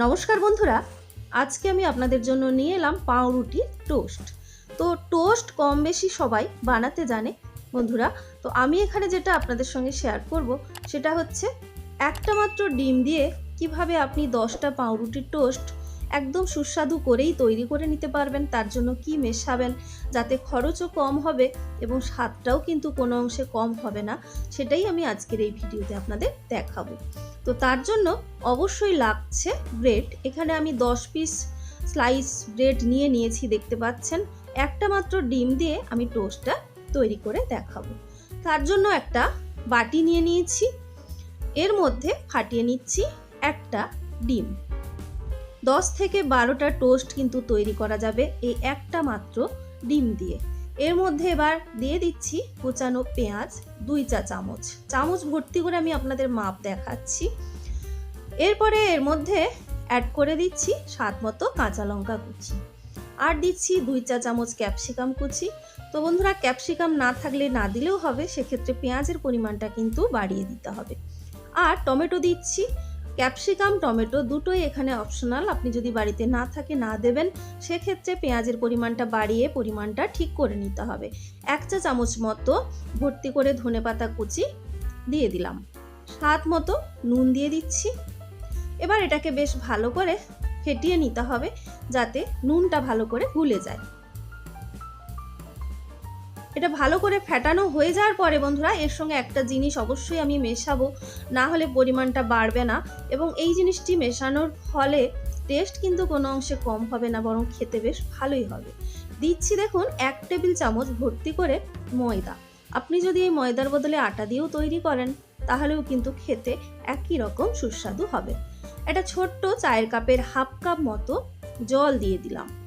নমস্কার বন্ধুরা, আজকে আমি আপনাদের জন্য নিয়ে এলাম পাউরুটির টোস্ট। তো টোস্ট কম বেশি সবাই বানাতে জানে বন্ধুরা, তো আমি এখানে যেটা আপনাদের সঙ্গে শেয়ার করব, সেটা হচ্ছে একটা মাত্র ডিম দিয়ে কীভাবে আপনি দশটা পাউরুটির টোস্ট একদম সুস্বাদু করেই তৈরি করে নিতে পারবেন। তার জন্য কি মেশাবেন যাতে খরচও কম হবে এবং স্বাদটাও কিন্তু কোনো অংশে কম হবে না, সেটাই আমি আজকের এই ভিডিওতে আপনাদের দেখাবো। তো তার জন্য অবশ্যই লাগছে ব্রেড। এখানে আমি দশ পিস স্লাইস ব্রেড নিয়ে নিয়েছি, দেখতে পাচ্ছেন। একটা মাত্র ডিম দিয়ে আমি টোস্টটা তৈরি করে দেখাবো। তার জন্য একটা বাটি নিয়ে নিয়েছি। এর মধ্যে ফাটিয়ে নিচ্ছি একটা ডিম। দশ থেকে বারোটা টোস্ট কিন্তু তৈরি করা যাবে এই একটা মাত্র ডিম দিয়ে। এর মধ্যে এবার দিয়ে দিচ্ছি কুচানো পেঁয়াজ, দুই চা চামচ। চামচ ভর্তি করে আমি আপনাদের মাপ দেখাচ্ছি। এরপরে এর মধ্যে অ্যাড করে দিচ্ছি স্বাদ মতো কাঁচা লঙ্কা কুচি। আর দিচ্ছি দুই চা চামচ ক্যাপসিকাম কুচি। তো বন্ধুরা, ক্যাপসিকাম না থাকলে না দিলেও হবে, সেক্ষেত্রে পেঁয়াজের পরিমাণটা কিন্তু বাড়িয়ে দিতে হবে। আর টমেটো দিচ্ছি ক্যাপসিকাম, টমেটো দুটোই এখানে অপশনাল আপনি যদি বাড়িতে না থাকে, না দেবেন, সেক্ষেত্রে পেঁয়াজের পরিমাণটা বাড়িয়ে পরিমাণটা ঠিক করে নিতে হবে। এক চা চামচ মতো ভর্তি করে ধনে পাতা কুচি দিয়ে দিলাম। স্বাদ মতো নুন দিয়ে দিচ্ছি। এবার এটাকে বেশ ভালো করে ফেটিয়ে নিতে হবে, যাতে নুনটা ভালো করে গুলে যায়। এটা ভালো করে ফেটানো হয়ে যাওয়ার পরে বন্ধুরা, এর সঙ্গে একটা জিনিস অবশ্যই আমি মেশাবো। না হলে পরিমাণটা বাড়বে না। এবং এই জিনিসটি মেশানোর ফলে টেস্ট কিন্তু কোনো অংশে কম হবে না, বরং খেতে বেশ ভালোই হবে। দিচ্ছি দেখুন এক টেবিল চামচ ভর্তি করে ময়দা। আপনি যদি এই ময়দার বদলে আটা দিয়েও তৈরি করেন, তাহলেও কিন্তু খেতে একই রকম সুস্বাদু হবে। একটা ছোট্ট চায়ের কাপের হাফ কাপ মতো জল দিয়ে দিলাম।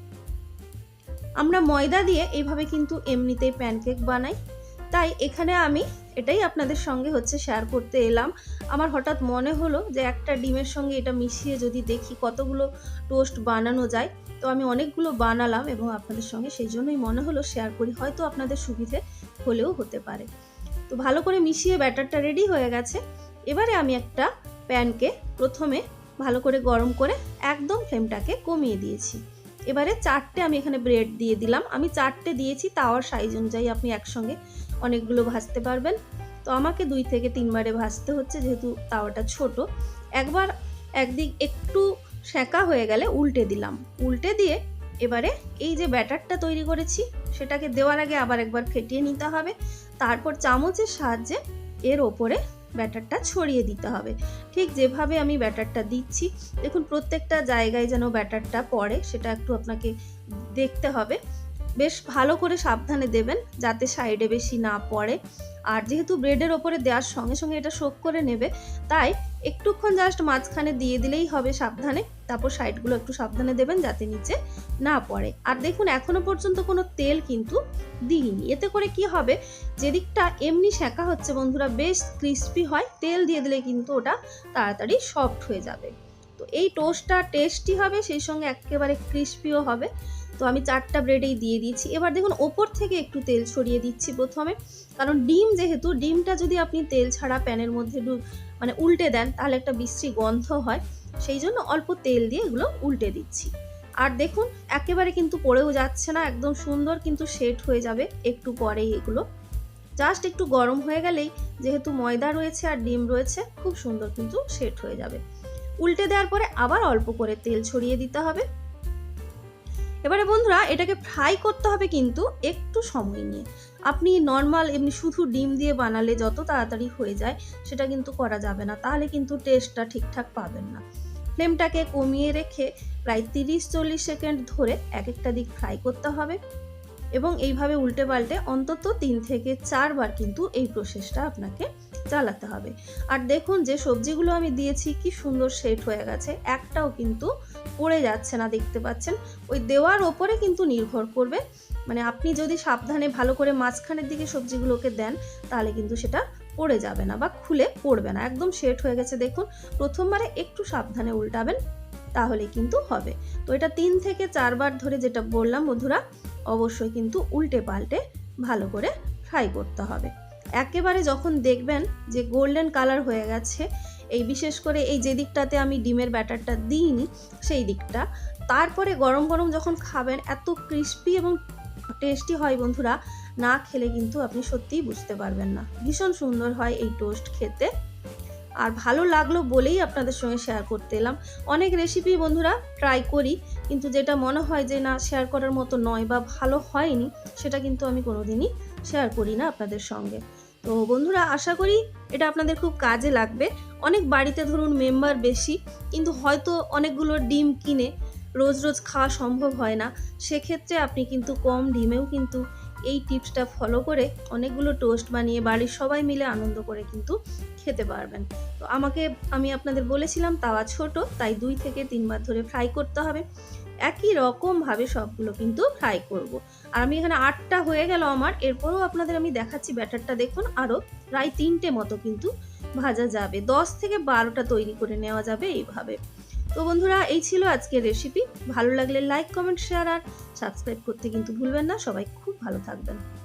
আমরা ময়দা দিয়ে এইভাবে কিন্তু এমনিতেই প্যানকেক বানাই। তাই এখানে আমি এটাই আপনাদের সঙ্গে হচ্ছে শেয়ার করতে এলাম। আমার হঠাৎ মনে হলো যে একটা ডিমের সঙ্গে এটা মিশিয়ে যদি দেখি কতগুলো টোস্ট বানানো যায়। তো আমি অনেকগুলো বানালাম এবং আপনাদের সঙ্গে সেই জন্যই মনে হলো শেয়ার করি। হয়তো আপনাদের সুবিধে হলেও হতে পারে। তো ভালো করে মিশিয়ে ব্যাটারটা রেডি হয়ে গেছে। এবারে আমি একটা প্যানকে প্রথমে ভালো করে গরম করে একদম ফ্লেমটাকে কমিয়ে দিয়েছি। এবারে চারটে আমি এখানে ব্রেড দিয়ে দিলাম। আমি চারটে দিয়েছি তাওয়ার সাইজ অনুযায়ী আপনি একসঙ্গে অনেকগুলো ভাজতে পারবেন। তো আমাকে দুই থেকে তিনবারে ভাজতে হচ্ছে, যেহেতু তাওয়াটা ছোট। একবার একদিক একটু সেঁকা হয়ে গেলে উল্টে দিলাম। উল্টে দিয়ে এবারে এই যে ব্যাটারটা তৈরি করেছি, সেটাকে দেওয়ার আগে আবার একবার ফেটিয়ে নিতে হবে। তারপর চামচের সাহায্যে এর ওপরে ব্যাটারটা ছড়িয়ে দিতে হবে। ঠিক যেভাবে আমি ব্যাটারটা দিচ্ছি, দেখুন প্রত্যেকটা জায়গায় যেন ব্যাটারটা পড়ে, সেটা একটু আপনাকে দেখতে হবে। বেশ ভালো করে সাবধানে দেবেন যাতে সাইডে বেশি না পড়ে। আর যেহেতু ব্রেডের ওপরে দেওয়ার সঙ্গে সঙ্গে এটা শোক করে নেবে, তাই একটুক্ষণ জাস্ট মাঝখানে দিয়ে দিলেই হবে সাবধানে। তারপর সাইডগুলো একটু সাবধানে দেবেন যাতে নিচে না পড়ে। আর দেখুন, এখনও পর্যন্ত কোনো তেল কিন্তু দিইনি। এতে করে কি হবে, যেদিকটা এমনি শেঁকা হচ্ছে বন্ধুরা, বেশ ক্রিস্পি হয়, তেল দিয়ে দিলে কিন্তু ওটা তাড়াতাড়ি সফট হয়ে যাবে। তো এই টোস্টটা টেস্টি হবে, সেই সঙ্গে একেবারে ক্রিস্পিও হবে। তো আমি চারটা ব্রেডেই দিয়ে দিয়েছি। এবার দেখুন, ওপর থেকে একটু তেল ছড়িয়ে দিচ্ছি প্রথমে। কারণ ডিম যেহেতু, ডিমটা যদি আপনি তেল ছাড়া প্যানের মধ্যে মানে উল্টে দেন, তাহলে একটা বিশ্রী গন্ধ হয়। সেই জন্য অল্প তেল দিয়ে এগুলো উল্টে দিচ্ছি। আর দেখুন, একেবারে কিন্তু পড়েও যাচ্ছে না, একদম সুন্দর কিন্তু সেট হয়ে যাবে একটু পরেই এগুলো। জাস্ট একটু গরম হয়ে গেলেই, যেহেতু ময়দা রয়েছে আর ডিম রয়েছে, খুব সুন্দর কিন্তু সেট হয়ে যাবে। উল্টে দেওয়ার পরে আবার অল্প করে তেল ছড়িয়ে দিতে হবে। এবারে বন্ধুরা, এটাকে ফ্রাই করতে হবে কিন্তু একটু সময় নিয়ে। আপনি নর্মাল এমনি শুধু ডিম দিয়ে বানালে যত তাড়াতাড়ি হয়ে যায়, সেটা কিন্তু করা যাবে না। তাহলে কিন্তু টেস্টটা ঠিকঠাক পাবেন না। ফ্লেমটাকে কমিয়ে রেখে প্রায় তিরিশ চল্লিশ সেকেন্ড ধরে এক একটা দিক ফ্রাই করতে হবে এবং এইভাবে উল্টে পাল্টে অন্তত তিন থেকে চারবার কিন্তু এই প্রসেসটা আপনাকে চালাতে হবে। আর দেখুন যে সবজিগুলো আমি দিয়েছি, কি সুন্দর সেট হয়ে গেছে। একটাও কিন্তু পড়ে যাচ্ছে না, দেখতে পাচ্ছেন? ওই দেওয়ার ওপরে কিন্তু নির্ভর করবে। মানে আপনি যদি সাবধানে ভালো করে মাঝখানের দিকে সবজিগুলোকে দেন, তাহলে কিন্তু সেটা পড়ে যাবে না বা খুলে পড়বে না। একদম সেট হয়ে গেছে। দেখুন, প্রথমবারে একটু সাবধানে উল্টাবেন তাহলে কিন্তু হবে। তো এটা তিন থেকে চারবার ধরে যেটা বললাম বন্ধুরা, অবশ্যই কিন্তু উল্টে পাল্টে ভালো করে ফ্রাই করতে হবে। একেবারে যখন দেখবেন যে গোল্ডেন কালার হয়ে গেছে এই বিশেষ করে এই যে দিকটাতে আমি ডিমের ব্যাটারটা দিইনি, সেই দিকটা। তারপরে গরম গরম যখন খাবেন, এত ক্রিস্পি এবং টেস্টি হয় বন্ধুরা, না খেলে কিন্তু আপনি সত্যিই বুঝতে পারবেন না। ভীষণ সুন্দর হয় এই টোস্ট খেতে। আর ভালো লাগল বলেই আপনাদের সঙ্গে শেয়ার করতে এলাম। অনেক রেসিপি বন্ধুরা ট্রাই করি, কিন্তু যেটা মনে হয় যে না শেয়ার করার মতো নয় বা ভালো হয়নি, সেটা কিন্তু আমি কোনোদিনই শেয়ার করি না আপনাদের সঙ্গে। তো বন্ধুরা, আশা করি এটা আপনাদের খুব কাজে লাগবে। অনেক বাড়িতে ধরুন মেম্বার বেশি, কিন্তু হয়তো অনেকগুলো ডিম কিনে রোজ রোজ খাওয়া সম্ভব হয় না। সেক্ষেত্রে আপনি কিন্তু কম ডিমেও কিন্তু এই টিপসটা ফলো করে অনেকগুলো টোস্ট বানিয়ে বাড়ির সবাই মিলে আনন্দ করে কিন্তু খেতে পারবেন। তো আমাকে, আমি আপনাদের বলেছিলাম, তাওয়া ছোট, তাই দুই থেকে তিনবার ধরে ফ্রাই করতে হবে। একই রকমভাবে সবগুলো কিন্তু ফ্রাই করব। আর আমি এখানে আটটা হয়ে গেল আমার। এরপরও আপনাদের আমি দেখাচ্ছি ব্যাটারটা। দেখুন আরও প্রায় তিনটে মতো কিন্তু ভাজা যাবে। দশ থেকে বারোটা তৈরি করে নেওয়া যাবে এইভাবে। তো বন্ধুরা, এই ছিল আজকের রেসিপি ভালো লাগলে লাইক কমেন্ট শেয়ার আর সাবস্ক্রাইব করতে কিন্তু ভুলবেন না। সবাই খুব ভালো থাকবেন।